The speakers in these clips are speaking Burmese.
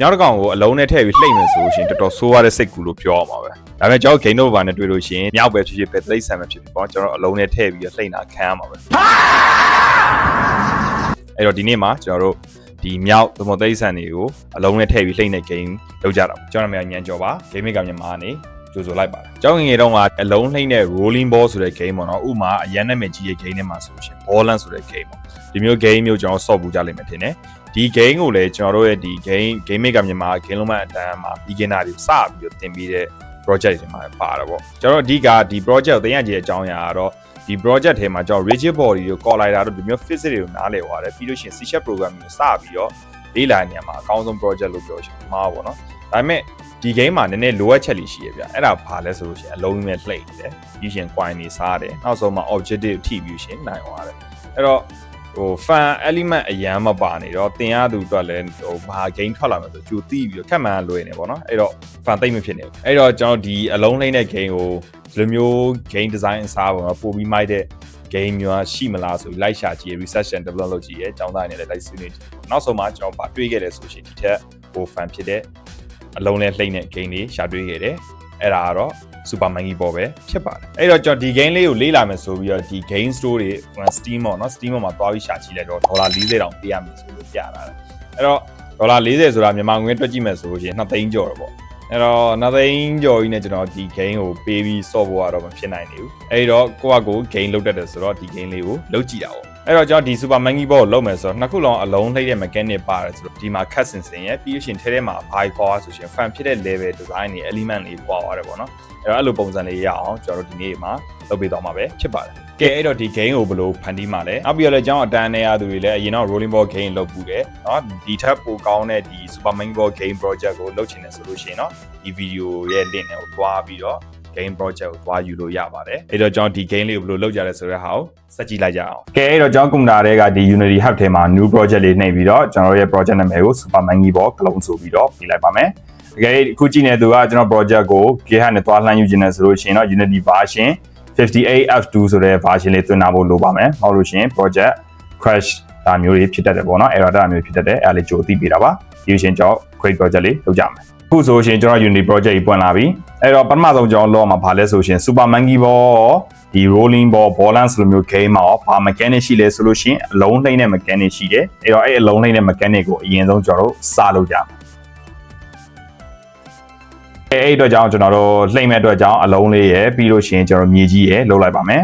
ညောင်းတစ်ကောင်ကိုအလုံးနဲ့ထည့်ပြီးလှိမ့်မယ်ဆိုလို့ရှိရင်တော်တော်ဆိုးရတဲ့စိတ်ကူလို့ပြောအောင်ပါပဲဒါပေမဲ့ကျွန်တော် game over နဲ့တွေ့လို့ရှိရင်မြောက်ပဲဖြစ်ဖြစ်ပဲတိတ်ဆန်ပဲဖြစ်ဖြစ်ပေါ့ကျွန်တော်အလုံးနဲ့ထည့်ပြီးလှိမ့်တာခံရမှာပဲအဲ့တော့ဒီနေ့မှာကျွန်တော်တို့ဒီမြောက်သမတိတ်ဆန်တွေကိုအလုံးနဲ့ထည့်ပြီးလှိမ့်တဲ့ game လုပ်ကြတာပေါ့ကျွန်တော်နာမည်ညံကျော်ပါ game maker မြန်မာနေကြိုဆိုလိုက်ပါတယ်ကျောင်းငယ်ငယ်တုန်းကအလုံးလှိမ့်တဲ့ rolling ball ဆိုတဲ့ game ပေါ့နော်ဥမာအရန်နာမည်ကြီးရဲ့ game ထဲမှာဆိုလို့ရှိရင် balance ဆိုတဲ့ game ပေါ့ဒီမျိုး game မျိုးကျွန်တော်ဆော့ပူကြလိမ့်မယ်ထင်တယ် ဒီ game ကိုလည်းကျွန်တော်တို့ရဲ့ဒီ game game maker မြန်မာ game လုံးမအတန်းမှာ beginner တွေစပြီးတော့သင်ပေးတဲ့ project တွေမှာပါတာပေါ့ကျွန်တော်တို့အဓိကဒီ project ကိုသင်ရကြတဲ့အကြောင်းအရာကတော့ဒီ project ထဲမှာကျွန်တော် rigid body ကို collider တို့ဒီမျိုး physics တွေကိုနားလည်သွားတယ်ပြီးလို့ရှိရင် C# programming ကိုစပြီးတော့လေ့လာနေရမှာအကောင်းဆုံး project လို့ပြောချင်မှာပေါ့နော်ဒါပေမဲ့ဒီ game မှာနည်းနည်းလိုအပ်ချက်လေးရှိရဗျအဲ့ဒါဘာလဲဆိုလို့ရှိရင်အလုံးကြီးနဲ့လှိမ့်နေတယ်ပြီးရှင် coin တွေစားတယ်နောက်ဆုံးမှာ objective ထိပြီးရှင်နိုင်သွားတယ်အဲ့တော့ ဟို fan element အရန်မပါနေတော့တင်ရသူအတွက်လည်းဟိုဘာ game ထွက်လာမှာဆိုကြိုတီးပြီးတော့ခက်မှန်းလွယ်နေပေါ့နော်အဲ့တော့ fan သိမ့်မဖြစ်နေဘူးအဲ့တော့ကျွန်တော်ဒီအလုံးလိမ့်တဲ့ game ကိုဒီလိုမျိုး game design အစားပေါ့နော်ပို့ပြီးမိုက်တဲ့ game မျိုးရှိမလားဆိုပြီးလိုက်ရှာကြည့် research and develop လုပ်ကြည့်ရဲအကြောင်းသားအနေနဲ့လိုက်ဆွေးနွေးကြည့်နောက်ဆုံးမှာကျွန်တော်ဗာတွေးခဲ့တယ်ဆိုရှင်ဒီထက်ဟို fan ဖြစ်တဲ့အလုံးလဲလှိမ့်တဲ့ game တွေရှာတွေးခဲ့တယ်အဲ့ဒါကတော့ Super Monkey Ball ပဲဖြစ်ပါတယ်အဲ့တော့ကျွန်တော်ဒီ game လေးကိုလေ့လာမယ်ဆိုပြီးတော့ဒီ game store တွေ Steam ပေါ့နော် Steam မှာသွားပြီးရှာကြည့်လိုက်တော့ဒေါ်လာ40တောင်ပေးရမယ်ဆိုလို့ပြတာတယ်အဲ့တော့ဒေါ်လာ40ဆိုတာမြန်မာငွေတွက်ကြည့်မယ်ဆိုလို့ရှိရင်2သိန်းကျော်တော့ပေါ့အဲ့တော့2သိန်းကျော်ကြီးနဲ့ကျွန်တော်ဒီ game ကိုပေးပြီးဆော့ဖို့ကတော့မဖြစ်နိုင်နေဘူးအဲ့တော့ကိုကကို game လုပ်တတ်တယ်ဆိုတော့ဒီ game လေးကိုလုပ်ကြည့်တာပေါ့ အဲ့တော့ကျွန်တော်ဒီ Super Monkey Ball ကိုလုပ်မယ်ဆိုတော့နှစ်ခုလုံးအလုံးလှိမ့်တဲ့ mechanic ပါတယ်ဆိုတော့ဒီမှာ cut စင်စင်ရဲ့ပြီးလို့ရှိရင်ထဲထဲမှာ buy core ဆိုရှင် fan ဖြစ်တဲ့ level design တွေ element တွေပွားသွားတယ်ပေါ့နော်အဲ့တော့အဲ့လိုပုံစံလေးရအောင်ကျွန်တော်တို့ဒီနေ့မှာလုပ်ပေးသွားမှာပဲဖြစ်ပါတယ်ကဲအဲ့တော့ဒီ game ကိုဘယ်လိုဖန်တီးမှာလဲနောက်ပြီးတော့လည်းကျွန်တော်အတန်းနေရသူတွေလည်းအရင်တော့ rolling ball game လုပ်ပူတယ်เนาะဒီထက်ပိုကောင်းတဲ့ဒီ super monkey ball game project ကိုလုပ်ချင်တယ်ဆိုလို့ရှိရင်เนาะဒီ video ရဲ့ link ကိုတွားပြီးတော့ game project ကိုတွားယူလို့ရပါတယ်အဲ့တော့ကျွန်တော်ဒီ game လေးကိုဘယ်လိုလုပ်ကြလဲဆိုတဲ့ဟာကိုစက်ကြည့်လိုက်ကြအောင်ကဲအဲ့တော့ကျွန်တော်ကွန်ပျူတာတွေကဒီ Unity Hub ထဲမှာ new project လေးနှိပ်ပြီးတော့ကျွန်တော်ရဲ့ project နာမည်ကို super monkey ball clone ဆိုပြီးတော့ပြလိုက်ပါမယ်တကယ်အခုကြည့်နေသူကကျွန်တော် project ကို GitHub နဲ့တွားလှမ်းယူခြင်းနဲ့ဆိုလို့ရှိရင်တော့ Unity version 58F2 ဆိုတဲ့ version လေးသွင်းထားဖို့လိုပါမယ်။မဟုတ်လို့ရှိရင် project crash ဒါမျိုးတွေဖြစ်တတ်တယ်ပေါ့နော် error ဒါမျိုးဖြစ်တတ်တယ်အဲဒါလေးကြိုသိပေးတာပါ။ဒီရှင်ကျွန်တော် create project လေးလုပ်ကြမယ်။အ ခုဆိုရှင်ကျွန်တော် Unity project ကြီးပွင့်လာပြီ။အဲ့တော့ပထမဆုံးကျွန်တော်လောမှာဘာလဲဆိုရှင် Super Monkey Ball ဒီ rolling ball balance လိုမျိုး game မှာဘာ mechanic ရှိလဲဆိုလို့ရှင်အလုံးနှိမ့်တဲ့ mechanic ရှိတယ်။အဲ့တော့အဲ့အလုံးနှိမ့်တဲ့ mechanic ကိုအရင်ဆုံးကျွန်တော်တို့စလုပ်ကြမယ်။အဲအဲ့အတွက်ကြောင့်ကျွန်တော်တို့လှိမ့်မဲ့အတွက်ကြောင့်အလုံးလေးရယ်ပြီးလို့ရှိရင်ကျွန်တော်မြေကြီးရယ်လုပ်လိုက်ပါမယ်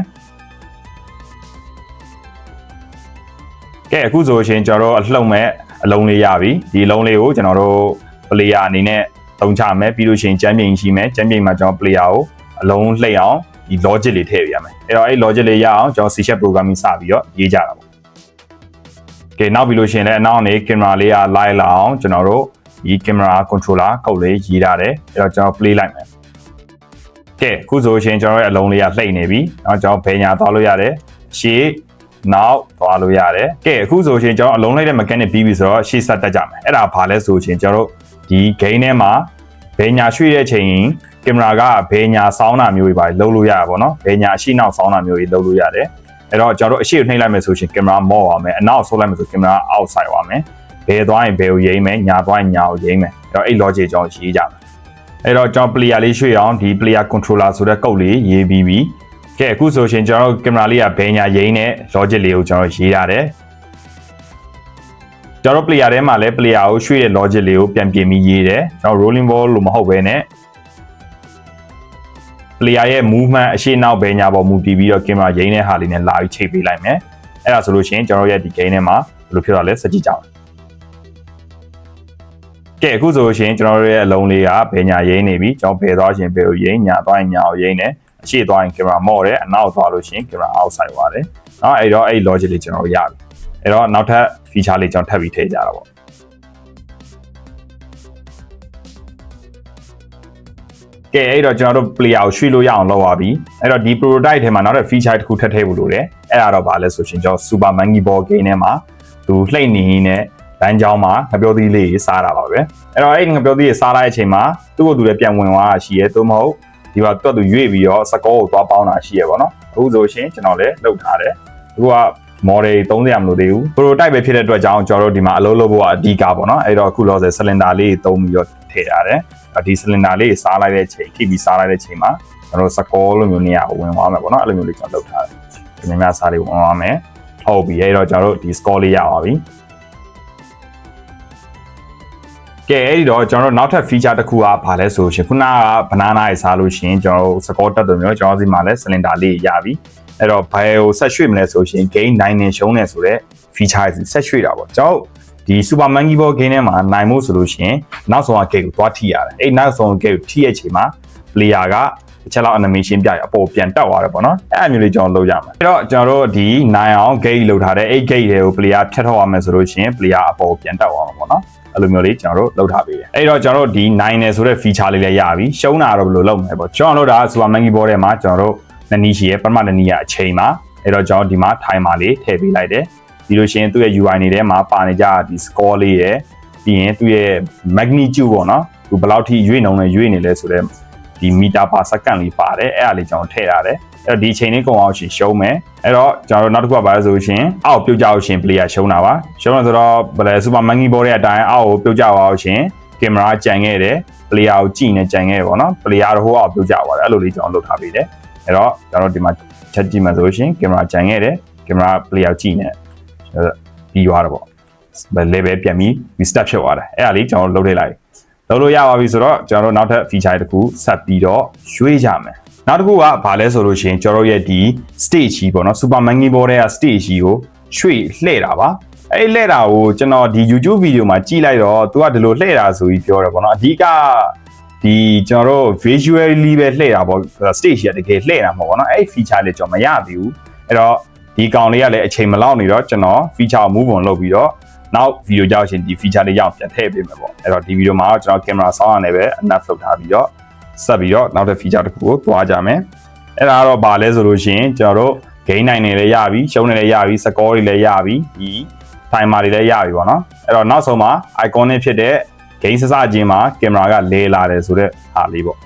ကဲအခုဆိုရှင်ကျွန်တော်တို့အလှုပ်မဲ့အလုံးလေးရပြီဒီအလုံးလေးကိုကျွန်တော်တို့ player အနေနဲ့သုံးချမယ်ပြီးလို့ရှိရင်ချမ်းပြိန်ရှိမယ်ချမ်းပြိန်မှာကျွန်တော် player ကိုအလုံးလှိမ့်အောင်ဒီ logic လေးထည့်ပြရမယ်အဲ့တော့အဲ့ logic လေးရအောင်ကျွန်တော် C# programming စပြီးတော့ရေးကြတာပေါ့ကဲနောက်ပြီးလို့ရှိရင်လည်းအနောက်အနေ camera လေးက live လာအောင်ကျွန်တော်တို့ဒီ camera controller ကုတ်လေးရေးထားတယ်အဲ့တော့ကျွန်တော် play လိုက်မယ်ကဲအခုဆိုရှင်ကျွန်တော်ရဲ့အလုံးလေးကလှိမ့်နေပြီနောက်ကျွန်တော်ဘယ်ညာသွားလို့ရတယ်ရှေ့နောက်သွားလို့ရတယ်ကဲအခုဆိုရှင်ကျွန်တော်အလုံးလိုက်တဲ့ mechanic ပြီးပြီဆိုတော့ရှေ့ဆက်တက်ကြမယ်အဲ့ဒါဘာလဲဆိုရှင်ကျွန်တော်တို့ ဒီ game ထဲမှာဘယ်ညာရွှေ့တဲ့ချိန်ကင်မရာကဘယ်ညာစောင်းတာမျိုးတွေပါလုံးလို့ရတာပေါ့နော်ဘယ်ညာအရှိနောက်စောင်းတာမျိုးတွေလုံးလို့ရတယ်အဲ့တော့ကျွန်တော်တို့အရှိကိုနှိပ်လိုက်မယ်ဆိုရှင်ကင်မရာမော့ပါမယ်အနောက်ဆုပ်လိုက်မယ်ဆိုကင်မရာအောက်ဆိုင်ပါမယ်ဘယ်သွားရင်ဘယ်ကိုရိမ့်မယ်ညာသွားရင်ညာကိုရိမ့်မယ်အဲ့တော့အဲ့ logic ကျွန်တော်ရေးကြမယ်အဲ့တော့ကျွန်တော် player လေးရွှေ့အောင်ဒီ player controller ဆိုတဲ့ကုတ်လေးရေးပြီးပြီကဲအခုဆိုရှင်ကျွန်တော်တို့ကင်မရာလေးကဘယ်ညာရိမ့်တဲ့ logic လေးကိုကျွန်တော်ရေးရတယ် ကျွန်တော် player ထဲမှာလည်း player ကိုရွှေ့တဲ့ logic လေးကိုပြန်ပြင်ပြီးရေးတယ်ကျွန်တော် rolling ball လို့မဟုတ်ဘဲနဲ့ player ရဲ့ movement အရှိနောက်ဘယ်ညာပေါ်မူတည်ပြီးတော့ camera ရိမ့်တဲ့ဟာလေးနဲ့လာပြီးချိန်ပေးလိုက်မယ်အဲ့ဒါဆိုလို့ရှိရင်ကျွန်တော်ရဲ့ဒီ game ထဲမှာဘယ်လိုဖြစ်သွားလဲစကြည့်ကြအောင်ကဲအခုဆိုရှင်ကျွန်တော်ရဲ့အလုံးလေးကဘယ်ညာရိမ့်နေပြီကျွန်တော်ဘယ်သွားရှင်ဘယ်ကိုရိမ့်ညာသွားရင်ညာကိုရိမ့်တယ်အရှိသွားရင် camera မော့တယ်အနောက်သွားလို့ရှင် camera outside သွားတယ်เนาะအဲ့တော့အဲ့ logic လေးကျွန်တော်ရပြီ အဲ့တော့နောက်ထပ် feature လေးကျွန်တော်ထပ်ပြီးထည့်ကြတာပေါ့ကဲအဲ့တော့ကျွန်တော်တို့ player ကိုရွှေ့လို့ရအောင်လုပ်ရပြီအဲ့တော့ဒီ prototype ထဲမှာနောက်ထပ် feature တစ်ခုထပ်ထည့်ဖို့လိုတယ်အဲ့ဒါတော့ဗာလဲဆိုရှင်ကျွန်တော် super monkey ball game ထဲမှာသူလှိမ့်နေနေလမ်းကြောင်းမှာငပြောသီးလေးစားတာပါပဲအဲ့တော့အဲ့ငပြောသီးတွေစားလိုက်တဲ့အချိန်မှာသူ့ကိုယ်သူလည်းပြန်ဝင်သွားတာရှိရဲသို့မဟုတ်ဒီမှာတွတ်သူရွေ့ပြီးတော့စကောကိုသွားပေါင်းတာရှိရဲပေါ့နော်အခုဆိုရှင်ကျွန်တော်လည်းလှုပ်ထားတယ်အခုက model 30ရမလို့သေးဘူး prototype ပဲဖြစ်တဲ့အတွက်ကြောင့်ကျွန်တော်တို့ဒီမှာအလုပ်လုပ်ဖို့ကအဓိကပေါ့နော်အဲ့တော့အခုလောဆယ် cylinder လေးသုံးပြီးတော့ထည့်ရတယ်ဒီ cylinder လေးစားလိုက်တဲ့ချိန်ထိပြီးစားလိုက်တဲ့ချိန်မှာကျွန်တော်တို့စကောလိုမျိုးနေရာကိုဝင်သွားမယ်ပေါ့နော်အဲ့လိုမျိုးလေးကျွန်တော်လုပ်ထားတယ်ဒီများများစားလေးဝင်သွားမယ်ဟုတ်ပြီအဲ့တော့ကျွန်တော်တို့ဒီ score လေးရပါပြီကဲအဲ့ဒီတော့ကျွန်တော်တို့နောက်ထပ် feature တစ်ခုကဘာလဲဆိုရှင်ခုနက banana ရေးစားလို့ရှိရင်ကျွန်တော်တို့ score တက်တယ်မျိုးကျွန်တော်စီမှာလဲ cylinder လေးရပြီ အဲ့တော့ဘယ်ကိုဆက်ရွှေ့မလဲဆိုရှင် gain 9နဲ့ရှုံးနေဆိုတော့ feature ဆက်ရွှေ့တာပေါ့ကျွန်တော်ဒီ super monkey ball game ထဲမှာနိုင်မှုဆိုလို့ရှိရင်နောက်ဆုံးက gate ကိုသွားထိရတယ်အဲ့နောက်ဆုံး gate ကိုထိရဲ့ချိန်မှာ player ကတစ်ချက်လောက် animation ပြရအပေါ်ပြန်တက်သွားတယ်ပေါ့နော်အဲ့အမျိုးလေးကျွန်တော်လုပ်ရမယ်အဲ့တော့ကျွန်တော်တို့ဒီနိုင်အောင် gate လောက်ထားတဲ့အဲ့ gate တွေကို player ဖြတ်ထောက်ရမယ်ဆိုလို့ရှိရင် player အပေါ်ပြန်တက်သွားမှာပေါ့နော်အဲ့လိုမျိုးလေးကျွန်တော်တို့လုပ်ထားပေးတယ်အဲ့တော့ကျွန်တော်တို့ဒီနိုင်နယ်ဆိုတဲ့ feature လေးလည်းရပြီရှုံးတာတော့ဘယ်လိုလုပ်မလဲပေါ့ကျွန်တော်တို့ဒါ super monkey ball ထဲမှာကျွန်တော်တို့ နနီးရှိရဲ့ပထမနနီးရအချိန်မှာအဲ့တော့ကျွန်တော်ဒီမှာ timer လေးထည့်ပေးလိုက်တယ်ပြီးလို့ရှိရင်သူ့ရဲ့ UI နေထဲမှာပါနေကြဒီ score လေးရယ်ပြီးရင်သူ့ရဲ့ magnitude ပေါ့နော်သူဘယ်လောက်ထိရွေ့နှုံနဲ့ရွေ့နေလဲဆိုတော့ဒီ meter per second လေးပါတယ်အဲ့ဒါလေးကျွန်တော်ထည့်ရတယ်အဲ့တော့ဒီအချိန်လေးကုန်အောင်ရှင်ရှုံးမယ်အဲ့တော့ကျွန်တော်တို့နောက်တစ်ခုကပါလဲဆိုရှင်အောက်ပြုတ်ကြအောင်ရှင် player ရှုံးတာပါရှုံးလို့ဆိုတော့ဘယ်လဲ super monkey ball ရဲ့အတိုင်းအောက်ကိုပြုတ်ကြပါအောင်ရှင်ကင်မရာကြံခဲ့တယ် player ကိုကြည့်နေကြံခဲ့တယ်ပေါ့နော် player တော့ဟိုအောက်ပြုတ်ကြပါတယ်အဲ့လိုလေးကျွန်တော်လုပ်ထားပေးတယ် အဲ့တော့ကျွန်တော်တို့ဒီမှာချက်ကြည့်မှဆိုရှင်ကင်မရာကြံခဲ့တယ်ကင်မရာ player ကြည့်နေပြီးသွားတော့ပေါ့ level ပြန်ပြီး restart ဖြစ်သွားတယ်အဲ့ဒါလေးကျွန်တော်လုပ်လိုက်လိုက်လုပ်လို့ရပါပြီဆိုတော့ကျွန်တော်တို့နောက်ထပ် feature တစ်ခုဆက်ပြီးတော့ရွေးကြမယ်နောက်တစ်ခုကဘာလဲဆိုလို့ရှိရင်ကျွန်တော်ရဲ့ဒီ stage ကြီးပေါ့နော် super monkey ball တွေက stage ကြီးကိုရွှေ့လှည့်တာပါအဲ့လှည့်တာကိုကျွန်တော်ဒီ YouTube video မှာကြည့်လိုက်တော့သူကဒီလိုလှည့်တာဆိုပြီးပြောတယ်ပေါ့နော်အဓိက ဒီကျွန်တော်တို့ visually ပဲလှည့်တာပေါ့ stage ကြီးကတကယ်လှည့်တာမဟုတ်ပေါ့နော်အဲ့ feature လေးကျွန်တော်မရသေးဘူးအဲ့တော့ဒီကောင်လေးကလည်းအချိန်မလောက်နေတော့ကျွန်တော် feature move on လုပ်ပြီးတော့နောက်ဗီဒီယိုကြောက်ရှင်ဒီ feature လေးရအောင်ပြန်ထည့်ပေးမယ်ပေါ့အဲ့တော့ဒီဗီဒီယိုမှာကျွန်တော် camera sound နဲ့ပဲ enough လုပ်ထားပြီးတော့ဆက်ပြီးတော့နောက်တဲ့ feature တစ်ခုကိုတွားကြမယ်အဲ့ဒါကတော့ဘာလဲဆိုလို့ရှိရင်ကျွန်တော်တို့ gain နိုင်နေလည်းရပြီရှုံးနေလည်းရပြီ score တွေလည်းရပြီဒီ timer တွေလည်းရပြီပေါ့နော်အဲ့တော့နောက်ဆုံးမှာ iconic ဖြစ်တဲ့ gain စစချင်းမှာ camera ကလဲလာတယ်ဆိုတော့ဟာလေးပေါ့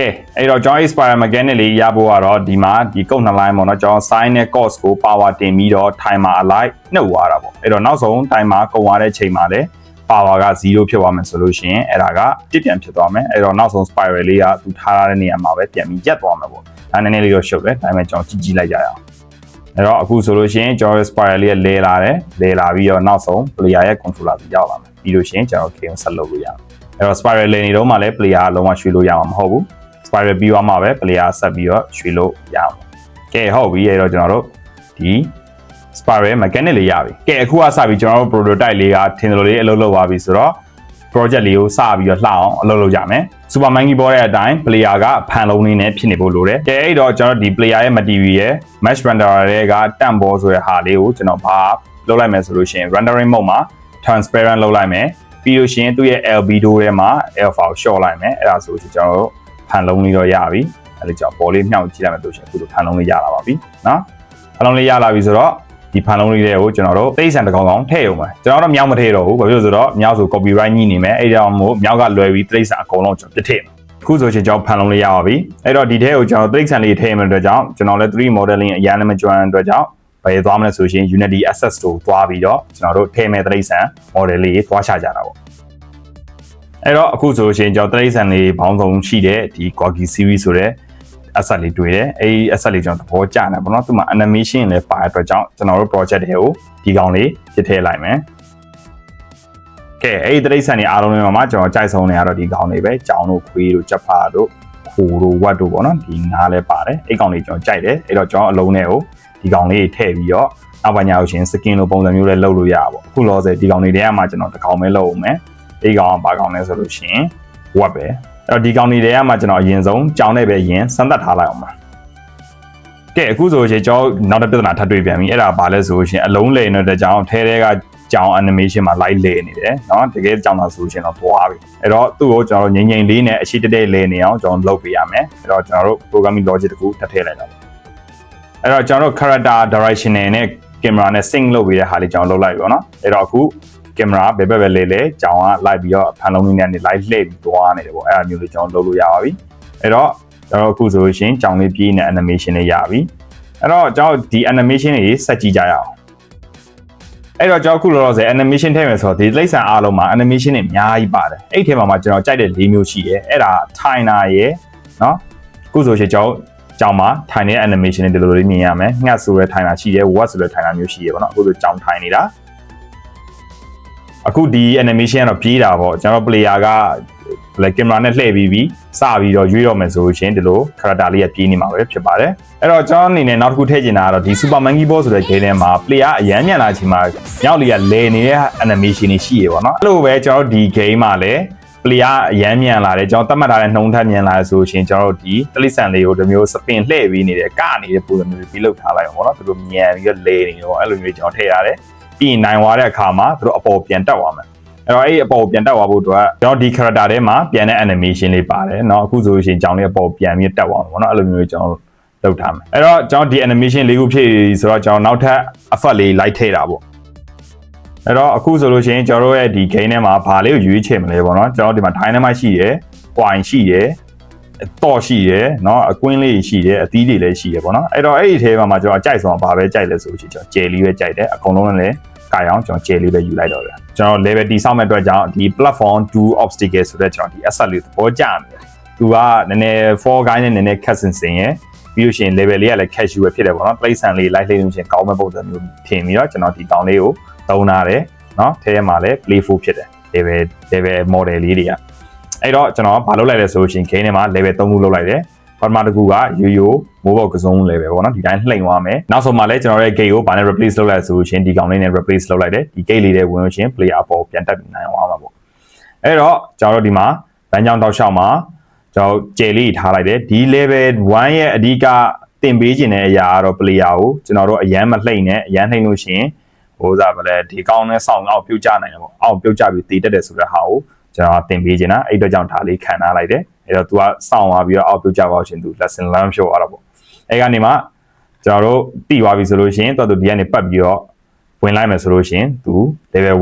ကဲအဲ့တော့ကျွန်တော် Inspire Mechanic လေးရဖို့ကတော့ဒီမှာဒီကုတ်နှစ် line ပေါ့နော်ကျွန်တော် sign နဲ့ cos ကို power တင်ပြီးတော့ timer align နှုတ်သွားတာပေါ့အဲ့တော့နောက်ဆုံး timer ကုန်သွားတဲ့ချိန်မှာလည်း power က0ဖြစ်သွားမယ်ဆိုလို့ရှိရင်အဲ့ဒါကတစ်ပြန်ဖြစ်သွားမယ်အဲ့တော့နောက်ဆုံး spiral လေးကသူထားထားတဲ့နေရာမှာပဲပြန်ပြီးရက်သွားမှာပေါ့ဒါနည်းနည်းလေးတော့ရှုပ်တယ်ဒါပေမဲ့ကျွန်တော်ကြည့်ကြည့်လိုက်ကြရအောင် အဲ့တော့အခုဆိုလို့ရှိရင်ကျွန်တော် spiral လေးကလဲလာတယ်လဲလာပြီးတော့နောက်ဆုံး player ရဲ့ controller ကိုရောက်လာမယ်ပြီးလို့ရှိရင်ကျွန်တော် game ဆက်လုပ်လို့ရအောင်အဲ့တော့ spiral လဲနေတော့မှလည်း player အလုံးဝရွှေ့လို့ရမှာမဟုတ်ဘူး spiral ပြီးသွားမှပဲ player ဆက်ပြီးတော့ရွှေ့လို့ရအောင်ကဲဟုတ်ပြီအဲ့တော့ကျွန်တော်တို့ဒီ spiral mechanic လေးရပြီကဲအခုကစပြီးကျွန်တော်တို့ prototype လေးကထင်တယ်လို့လေးအလုပ်လုပ်သွားပြီဆိုတော့ project လေးကိုစပြီးတော့လှအောင်အလုပ်လုပ်ကြမယ် super monkey ball ရဲ့အတိုင်း player ကဖန်လုံးလေးနဲ့ဖြစ်နေဖို့လိုတယ်ကဲအဲ့တော့ကျွန်တော်ဒီ player ရဲ့ material ရဲ့ mesh renderer တွေကတန့်ဘောဆိုတဲ့ဟာလေးကိုကျွန်တော်ဘာလုပ်လိုက်မယ်ဆိုလို့ရှိရင် rendering mode မှာ transparent လုပ်လိုက်မယ်ပြီးလို့ရှိရင်သူ့ရဲ့ albedo ထဲမှာ alpha ကို short လိုက်မယ်အဲ့ဒါဆိုရင်ကျွန်တော်တို့ဖန်လုံးလေးတော့ရပြီအဲ့ဒါကြောင့်ပေါ်လေးမြှောက်ကြည့်လိုက်မယ်ဆိုရှင်အခုလိုဖန်လုံးလေးရလာပါပြီနော်ဖန်လုံးလေးရလာပြီဆိုတော့ ဒီဖန်လုံးလေးတွေကိုကျွန်တော်တို့တိတ်ဆန်တကောင်ကောင်ထည့်ရုံပဲကျွန်တော်တို့မြောက်မထည့်တော့ဘူးဘာဖြစ်လို့ဆိုတော့မြောက်ဆို copyright ညှိနေမယ်အဲ့ဒါမို့မြောက်ကလွယ်ပြီးတိတ်ဆန်အကုန်လုံးကျွန်တော်ပြစ်ထည့်ခုဆိုရှင်ကျွန်တော်ဖန်လုံးလေးရပါပြီအဲ့တော့ဒီထဲကိုကျွန်တော်တိတ်ဆန်လေးထည့်မယ်အတွက်ကြောင့်ကျွန်တော်လည်း3 modeling အရင်လည်းမကျွမ်းအတွက်ကြောင့်ဘယ်သွားမလဲဆိုရှင် Unity Access ကိုသွားပြီးတော့ကျွန်တော်တို့ထည့်မယ်တိတ်ဆန် model လေးတွေသွားချကြတာပေါ့အဲ့တော့အခုဆိုရှင်ကျွန်တော်တိတ်ဆန်လေးဘောင်းဆောင်ရှိတဲ့ဒီ Quaggy series ဆိုတဲ့ asset လေးတွေ့တယ်အဲ့ဒီ asset လေးကျွန်တော်သဘောကျနေပေါ့နော်သူမှာ animation လည်းပါတဲ့အတွက်ကြောင့်ကျွန်တော်တို့ project တွေကိုဒီကောင်လေးပြစ်ထည့်လိုက်မယ်ကဲအဲ့ဒီတိရစ္ဆာန်တွေအားလုံးတွေမှာကျွန်တော်ကြိုက်ဆုံးနေရတော့ဒီကောင်လေးပဲကြောင်တို့ခွေးတို့ကြက်ဖာတို့ခိုတို့ဝတ်တို့ပေါ့နော်ဒီငါးလည်းပါတယ်အဲ့ကောင်လေးကျွန်တော်ကြိုက်တယ်အဲ့တော့ကျွန်တော်အလုံးနဲ့ကိုဒီကောင်လေးထည့်ပြီးတော့နောက်ပိုင်းညာလို့ရှိရင် skin လိုပုံစံမျိုးလည်းလုပ်လို့ရပါပေါ့အခုလောဆယ်ဒီကောင်လေးတွေကမှကျွန်တော်တစ်ကောင်ပဲလုပ်အောင်မယ်ဒီကောင်ကဘာကောင်လဲဆိုလို့ရှိရင်ဝတ်ပဲအဲ့ တော့ဒီကောင်တွေကမှကျွန်တော်အရင်ဆုံးကြောင်းနဲ့ပဲရင်စမ်းသပ်ထားလိုက်အောင်ပါကဲအခုဆိုရင်ကျွန်တော်နောက်တစ်ပြဿနာထပ်တွေ့ပြန်ပြီအဲ့ဒါဘာလဲဆိုရှင်အလုံးလေနေတဲ့ကြောင်ထဲထဲကကြောင် animation မှာ light လေနေတယ်เนาะတကယ်ကြောင်တာဆိုရှင်တော့ပွားပြီအဲ့တော့သူ့ကိုကျွန်တော်တို့ငိမ့်ငိမ့်လေးနဲ့အရှိတတဲ့လေနေအောင်ကျွန်တော်လုပ်ပေးရမယ်အဲ့တော့ကျွန်တော်တို့ programming logic တခုထပ်ထည့်လိုက်တာပေါ့အဲ့တော့ကျွန်တော်တို့ character directional နဲ့ camera နဲ့ sync လုပ်ပြီးတဲ့ဟာလေးကျွန်တော်လုပ်လိုက်ပြီပေါ့နော်အဲ့တော့အခု ကင်မရာဘယ်ဘက်ပဲလဲလဲကြောင်ကလိုက်ပြီးတော့ဖန်လုံးလေးနဲ့နေ live လှည့်ပြီးသွားနေတယ်ပေါ့အဲ့ဒါမျိုးလေးကျွန်တော်လုပ်လို့ရပါပြီအဲ့တော့ကျွန်တော်အခုဆိုလို့ရှိရင်ကြောင်လေးပြေးနေ animation လေးရပြီအဲ့တော့ကျွန်တော်ဒီ animation တွေစက်ကြည့်ကြရအောင်အဲ့တော့ကျွန်တော်ခုလောလောဆယ် animation ထည့်မယ်ဆိုတော့ဒီလိမ့်ဆန်အားလုံးမှာ animation တွေအများကြီးပါတယ်အဲ့ဒီထဲမှာမှကျွန်တော်ကြိုက်တဲ့၄မျိုးရှိတယ်အဲ့ဒါ timer ရယ်နော်ခုဆိုရှင်ကျွန်တော်ကြောင်မှာထိုင်နေတဲ့ animation တွေဒီလိုလေးမြင်ရမယ်ငှက်ဆိုတဲ့ timer ရှိတယ် what ဆိုတဲ့ timer မျိုးရှိရပါတော့အခုဆိုကြောင်ထိုင်နေတာ အခုဒီ animation ကတော့ပြေးတာပေါ့ကျွန်တော် player ကလက်ကင်မရာနဲ့လှည့်ပြီးပြီးစပြီးတော့ရွေးတော့မယ်ဆိုလို့ရှင်ဒီလို character လေးကပြေးနေမှာပဲဖြစ်ပါတယ်အဲ့တော့ကျွန်တော်အနေနဲ့နောက်တစ်ခုထည့်ချင်တာကတော့ဒီ Super Monkey Ball ဆိုတဲ့ game ထဲမှာ player အရန်ညံလာချိန်မှာမြောက်လေးကလဲနေတဲ့ animation တွေရှိရပါတော့အဲ့လိုပဲကျွန်တော်ဒီ game မှာလည်း player အရန်မြန်လာတယ်ကျွန်တော်သတ်မှတ်ထားတဲ့နှုံးထက်မြန်လာတယ်ဆိုရှင်ကျွန်တော်တို့ဒီတလိဆန်လေးကိုဒီမျိုး spin လှည့်ပြီးနေတယ်ကနေတဲ့ပုံစံမျိုးပြီးလောက်ထားလိုက်အောင်ပေါ့နော်သူတို့မြန်ပြီးတော့လဲနေတော့အဲ့လိုမျိုးကျွန်တော်ထည့်ရတယ် ပြီးရင်နိုင်သွားတဲ့အခါမှာသူတို့အပေါ်ပြန်တက်သွားမယ်အဲ့တော့အဲ့ဒီအပေါ်ပြန်တက်သွားဖို့အတွက်ကျွန်တော်ဒီ character ထဲမှာပြန်တဲ့ animation လေးပါတယ်เนาะအခုဆိုရှင်ကြောင်လေးအပေါ်ပြန်ပြီးတက်သွားမှာပေါ့နော်အဲ့လိုမျိုးကျွန်တော်လုပ်ထားမယ်အဲ့တော့ကျွန်တော်ဒီ animation လေးခုဖြည့်ဆိုတော့ကျွန်တော်နောက်ထပ် effect လေး light ထည့်တာပေါ့အဲ့တော့အခုဆိုလို့ရှိရင်ကျွန်တော်တို့ရဲ့ဒီ game ထဲမှာဘာလေးကိုရွေးချယ်မလဲပေါ့နော်ကျွန်တော်ဒီမှာ dynamite ရှိတယ် coin ရှိတယ် တော့ရှိတယ်เนาะအကွင်းလေးရှိတယ်အသီးတွေလည်းရှိတယ်ပေါ့နော်အဲ့တော့အဲ့ဒီထဲမှာကျွန်တော်အကြိုက်ဆုံးဘာပဲကြိုက်လဲဆိုလို့ရှိရင်ကျွန်တော် jelly ပဲကြိုက်တယ်အကုန်လုံးလည်းကာရအောင်ကျွန်တော် jelly ပဲယူလိုက်တော့တယ်ကျွန်တော် level တီဆောက်မဲ့အတွက်ကြောင့်ဒီ platform 2 obstacle ဆိုတဲ့ကျွန်တော်ဒီ asset လေးသဘောကျနေတယ်သူကနည်းနည်း for guy နဲ့နည်းနည်း cut စင်စင်ရယ်ပြီးလို့ရှိရင် level လေးကလည်း cash ပဲဖြစ်တယ်ပေါ့နော် place ဆန်လေး light လေးလို့ရှိရင်ကောင်းမဲ့ပုံစံမျိုးထင်ပြီးတော့ကျွန်တော်ဒီကောင်လေးကိုသုံးထားတယ်เนาะထဲမှာလည်း playful ဖြစ်တယ် level level model လေးတွေက အဲ့တော့ကျွန်တော်ဘာလုပ်လိုက်လဲဆိုလို့ရှိရင် game ထဲမှာ level 3ခုလုပ်လိုက်တယ်ပထမတစ်ခုကရိုးရိုးမိုးပေါက်ကစုံ level ပေါ့နော်ဒီတိုင်းလှိမ်သွားမယ်နောက်ဆုံးမှလည်းကျွန်တော်ရဲ့ gate ကိုဘာနဲ့ replace လုပ်လိုက်ဆိုလို့ရှိရင်ဒီကောင်လေးနဲ့ replace လုပ်လိုက်တယ်ဒီ gate လေးတွေဝင်လို့ရှိရင် player အပေါ်ပြန်တက်နိုင်အောင်ပါပေါ့အဲ့တော့ကျွန်တော်တို့ဒီမှာလမ်းကြောင်းတောက်လျှောက်မှာကျွန်တော်ကျယ်လေးထားလိုက်တယ်ဒီ level 1ရဲ့အဓိကတင်ပေးခြင်းတဲ့အရာကတော့ player ကိုကျွန်တော်တို့အရန်မလှိမ့်နဲ့အရန်လှိမ့်လို့ရှိရင်ဟိုစားဗလဲဒီကောင်းနဲ့ဆောင်းအောင်ပြုတ်ကြနိုင်တယ်ပေါ့အောင်ပြုတ်ကြပြီးတည်တက်တယ်ဆိုတဲ့ဟာကို ကျွန်တော်တင်ပေးခြင်းတာအဲ့တော့ကြောင့်ဒါလေးခံထားလိုက်တယ်အဲ့တော့ तू ကစောင့်သွားပြီးတော့အောက်ပြုတ်ကြပါအောင်ရှင် तू lesson learn ဖြစ်သွားတာပေါ့အဲ့ကနေမှကျွန်တော်တို့တည်သွားပြီဆိုလို့ရှင်တော်သူဒီကနေပတ်ပြီးတော့ဝင်လိုက်မယ်ဆိုလို့ရှင်သူ level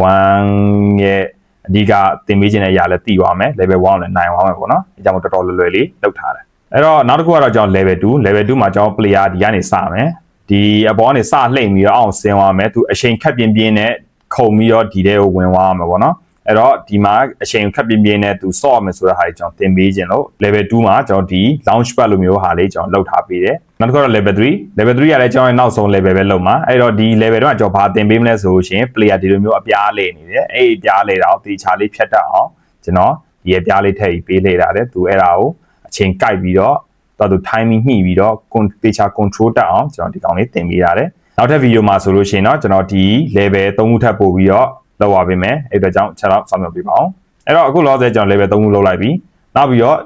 1ရဲ့အဓိကသင်ပေးခြင်းတဲ့အရာလည်းတည်သွားမယ် level 1ကိုလည်းနိုင်သွားမယ်ပေါ့နော်အဲကြောင့်တော်တော်လွယ်လွယ်လေးလုပ်ထားတယ်အဲ့တော့နောက်တစ်ခုကတော့ကျွန်တော် level 2 level 2မှာကျွန်တော် player ဒီကနေစမယ်ဒီအပေါ်ကနေစလှိမ့်ပြီးတော့အောင်ဆင်းသွားမယ်သူအချိန်ခက်ပြင်းပြင်းနဲ့ခုံပြီးတော့ဒီထဲကိုဝင်သွားမယ်ပေါ့နော် အဲ့တော့ဒီမှာအချိန်ခက်ပြင်းပြင်းနဲ့သူဆော့ရမယ်ဆိုတဲ့ဟာကြီးကျွန်တော်သင်ပေးခြင်းလို့ level 2မှာကျွန်တော်ဒီ launch pad လိုမျိုးဟာလေးကျွန်တော်လောက်ထားပေးတယ်နောက်တစ်ခုတော့ level 3 level 3ကလည်းကျွန်တော်ရဲ့နောက်ဆုံး level ပဲလောက်မှာအဲ့တော့ဒီ level တော့ကျွန်တော်ဘာသင်ပေးမလဲဆိုလို့ရှိရင် player ဒီလိုမျိုးအပြားလေနေတယ်အဲ့ဒီအပြားလေတာကိုတေချာလေးဖြတ်တတ်အောင်ကျွန်တော်ဒီအပြားလေးထည့်ပြီးပေးလေတာတယ်သူအဲ့ဒါကိုအချိန်ကိုက်ပြီးတော့တော့သူ timing ညှိပြီးတော့တေချာ control တက်အောင်ကျွန်တော်ဒီကောင်လေးသင်ပေးရတယ်နောက်ထပ်ဗီဒီယိုမှာဆိုလို့ရှိရင်တော့ကျွန်တော်ဒီ level 3ခုထပ်ပို့ပြီးတော့ လောက်ပါပေးမယ်အဲ့အတွက်ကြောင့်ချက်တော့ဆောင်ရွက်ပေးပါအောင်အဲ့တော့အခုလောဆယ်ကျွန်တော် level 3ခုလောက်လိုက်ပြီနောက်ပြီးတော့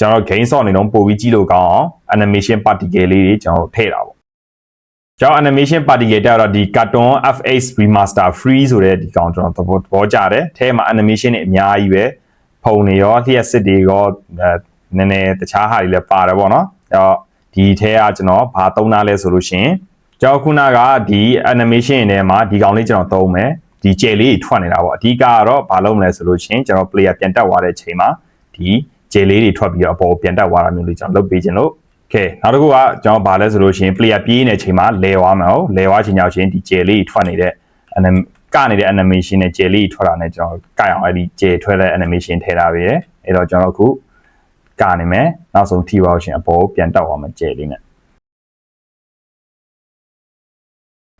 ကျွန်တော် gain sort အနေနဲ့ပို့ပြီးကြည့်လို့ကောင်းအောင် animation particle လေးတွေကျွန်တော်ထည့်တာပေါ့ကျွန်တော် animation particle တက်တော့ဒီ cartoon FX remaster free ဆိုတဲ့ဒီကောင်ကျွန်တော်သဘောကျတယ်ထဲမှာ animation တွေအများကြီးပဲဖုံတွေရောလျှက်စစ်တွေရောနည်းနည်းတခြားဟာတွေလည်းပါတယ်ပေါ့နော်အဲ့တော့ဒီထဲကကျွန်တော်ဘာသုံးတာလဲဆိုလို့ရှိရင်ကျွန်တော်ခုနကဒီ animation တွေမှာဒီကောင်လေးကျွန်တော်သုံးမယ် ဒီကျယ်လေးတွေထွက်နေတာပေါ့အဓိကကတော့ဘာလုပ်မလဲဆိုလို့ရှိရင်ကျွန်တော် player ပြန်တက်သွားတဲ့ချိန်မှာဒီကျယ်လေးတွေထွက်ပြီးတော့အပေါ်ပြန်တက်သွားတာမျိုးလေးကျွန်တော်လုပ်ပေးခြင်းလို့ကဲနောက်တစ်ခုကကျွန်တော်ဗာလဲဆိုလို့ရှိရင် player ပြေးနေတဲ့ချိန်မှာလဲသွားမှာဟုတ်လဲသွားချိန်ရောက်ချင်းဒီကျယ်လေးထွက်နေတဲ့ anime ကနေတဲ့ animation နဲ့ကျယ်လေးထွက်တာနဲ့ကျွန်တော်ကရအောင်အဲ့ဒီကျယ်ထွက်တဲ့ animation ထည့်ထားပေးရဲအဲ့တော့ကျွန်တော်အခုကနိုင်မယ်နောက်ဆုံးထိပါအောင်ရှင်အပေါ်ပြန်တောက်အောင်မကျယ်လေးနဲ့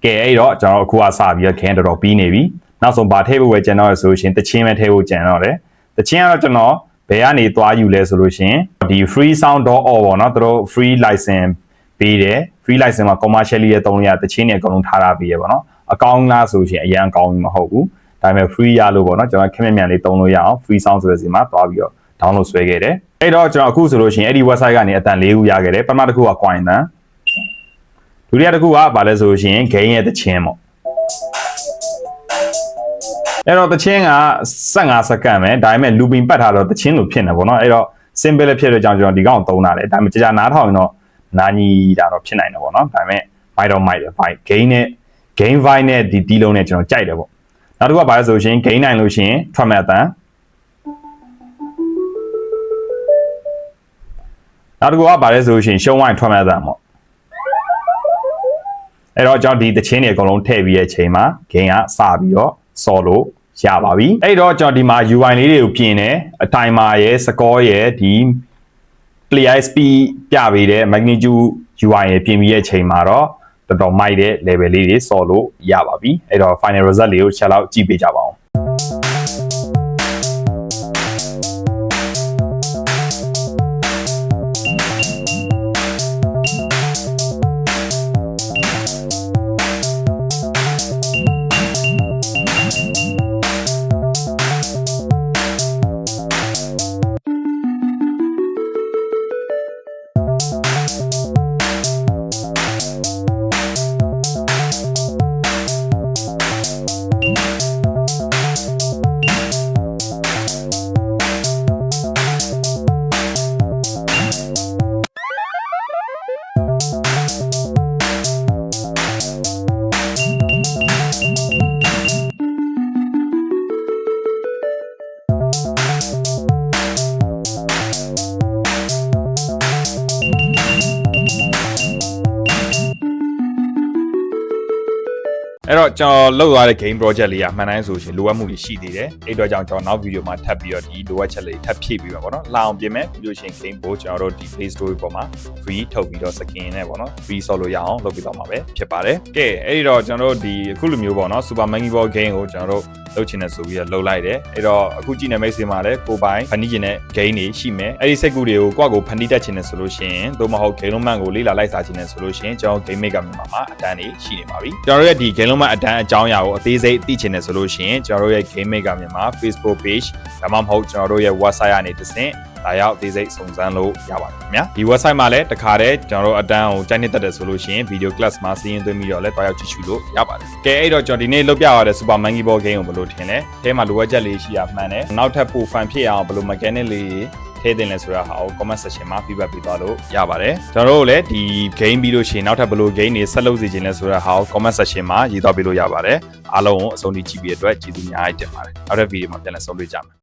ကဲအဲ့တော့ကျွန်တော်အခုကစပြီးတော့ခင်းတော်တော်ပြီးနေပြီနောက်ဆုံးဗာထည့်ဖို့ပဲကျန်တော့ဆိုရှင်တချင်းပဲထည့်ဖို့ကျန်တော့တယ်တချင်းကတော့ကျွန်တော်ဘယ်ကနေသွားယူလဲဆိုလို့ရှင်ဒီ free sound.org ပေါ့နော်သူတို့ free license ပေးတယ် free license မှာ commercially ရတုံးရတချင်းတွေအကုန်လုံးထားထားပေးရပေါ့နော်အကောင်းလားဆိုရှင်အရန်အကောင်းမဟုတ်ဘူးဒါပေမဲ့ free ရလို့ပေါ့နော်ကျွန်တော်ခက်မြက်မြန်လေးတုံးလို့ရအောင် free sound ဆိုတဲ့စီမှာသွားပြီးတော့ download ဆွဲခဲ့တယ်အဲ့တော့ကျွန်တော်အခုဆိုလို့ရှင်အဲ့ဒီ website ကနေအတန်၄ခုရခဲ့တယ်ပထမတစ်ခုက coin တန်ဒု တိယတစ်ခုကဘာလဲဆိုရှင် gain ရဲ့တချင်းပေါ့အဲ့တော့တချင်းက15စက္ကန့်ပဲဒါပေမဲ့ looping ပတ်ထားတော့တချင်းလိုဖြစ်နေပေါ့နော်အဲ့တော့ simple ဖြစ်တဲ့ကြောင့်ကျွန်တော်ဒီကောင်သုံးတာလေဒါပေမဲ့ကြာကြာနားထောင်ရင်တော့နာညီတာတော့ဖြစ်နိုင်တယ်ပေါ့နော်ဒါပေမဲ့ byte တော့ byte ပဲ byte gain နဲ့ gain vibe နဲ့ဒီတီးလုံးနဲ့ကျွန်တော်ကြိုက်တယ်ပေါ့နောက်တစ်ခုကဘာလဲဆိုရှင် gain နိုင်လို့ရှင်ထွက်မဲ့အတန်နောက်တစ်ခုကဘာလဲဆိုရှင်ရှုံးဝိုင်းထွက်မဲ့အတန်ပေါ့ အဲ့တော့ကျွန်တော်ဒီတချင်းတွေအကုန်လုံးထည့်ပြီးတဲ့အချိန်မှာ game ကစပြီးတော့ဆော်လို့ရပါပြီအဲ့တော့ကျွန်တော်ဒီမှာ UI လေးတွေကိုပြင်တယ်အတိုင်းမာရဲ့ score ရဲ့ဒီ player speed ပြပေးတဲ့ magnitude UI ရဲ့ပြင်ပြီးတဲ့အချိန်မှာတော့တော်တော်မိုက်တဲ့ level လေးတွေဆော်လို့ရပါပြီအဲ့တော့ final result လေးကိုချက်လောက်ကြည့်ပေးကြပါအော ကျွန်တော်လုပ်သွားတဲ့ game project လေးကမှန်တိုင်းဆိုရှင်လိုအပ်မှုတွေရှိသေးတယ်အဲ့အတွက်ကြောင့်ကျွန်တော်နောက်ဗီဒီယိုမှာထပ်ပြီးတော့ဒီလိုအပ်ချက်လေးထပ်ဖြည့်ပြီးပါပေါ့နော်လာအောင်ပြင်မယ်ပြီးလို့ရှိရင် game ကိုကျွန်တော်တို့ဒီ Play Store ပေါ်မှာ free ထုတ်ပြီးတော့ skin နဲ့ပေါ့နော် free ဆော်လို့ရအောင်လုပ်ပြီးတော့မှာပဲဖြစ်ပါတယ်ကဲအဲ့ဒီတော့ကျွန်တော်တို့ဒီအခုလိုမျိုးပေါ့နော် Super Monkey Ball game ကိုကျွန်တော်တို့လုပ်ချင်တယ်ဆိုပြီးတော့လုပ်လိုက်တယ်အဲ့တော့အခုကြည့်နေမိတ်ဆွေမှာလည်းကိုပိုင်ဖန်တီးချင်တဲ့ game တွေရှိမယ်အဲ့ဒီစိတ်ကူတွေကိုကိုယ့်ကိုဖန်တီးတတ်ချင်တယ်ဆိုလို့ရှိရင်သို့မဟုတ် game လုံးမှန်ကိုလေ့လာလိုက်စားချင်တယ်ဆိုလို့ရှိရင်ကျွန်တော် game maker မြန်မာမှာအတန်းတွေရှိနေပါပြီကျွန်တော်တို့ရဲ့ဒီ game လုံးမှန်အတန်းအကြောင်းအရာကိုအသေးစိတ်သိချင်တယ်ဆိုလို့ရှိရင်ကျွန်တော်တို့ရဲ့ game maker မြန်မာ Facebook page ဒါမှမဟုတ်ကျွန်တော်တို့ရဲ့ website ကနေတစ်ဆင့်ဒါရောက်အသေးစိတ်စုံစမ်းလို့ရပါတယ်ခင်ဗျာဒီ website မှာလည်းတခါတည်းကျွန်တော်တို့အတန်းကိုကြိုက်နေတတ်တယ်ဆိုလို့ရှိရင် video class မှာစီးရင်သွင်းပြီးတော့လည်းတွားရောက်ကြည့်ရှုလို့ရပါတယ်ကဲအဲ့တော့ကျွန်တော်ဒီနေ့လုပ်ပြရတဲ့ Super Monkey Ball game ကိုဘယ်လိုထင်လဲအဲမှာလိုအပ်ချက်လေးရှိရမှန်းတယ်နောက်ထပ်ပို fan ဖြစ်အောင်ဘယ်လို mechanic လေး ထည့်တင်လဲဆိုတာဟာကို comment section မှာ feedback ပေးသွားလို့ရပါတယ်ကျွန်တော်တို့လည်းဒီ game ပြီးလို့ရှိရင်နောက်ထပ်ဘယ်လို game တွေဆက်လုပ်စီခြင်းလဲဆိုတာဟာကို comment section မှာရေးသွားပေးလို့ရပါတယ်အားလုံးကိုအဆုံးထိကြည့်ပြီးတဲ့အတွက်ကျေးဇူးများကြီးတင်ပါတယ်နောက်တဲ့ video မှာပြန်လည်ဆုံတွေ့ကြမယ်